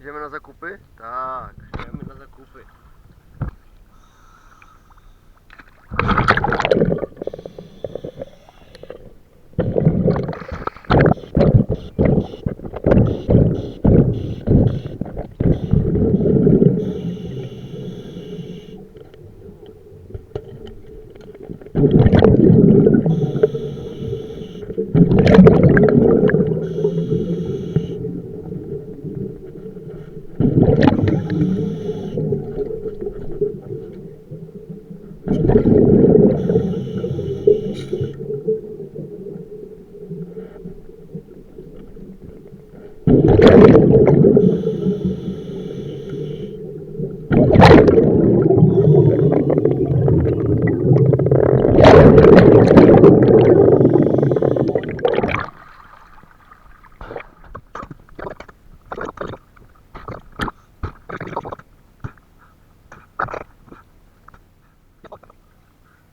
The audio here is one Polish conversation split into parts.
Idziemy na zakupy? Tak,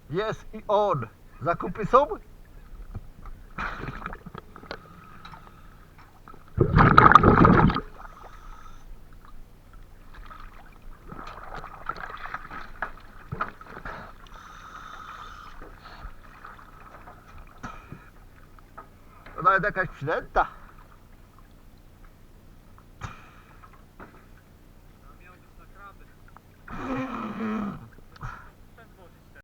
Jest i on. Zakupy są? To nawet jakaś przynęta.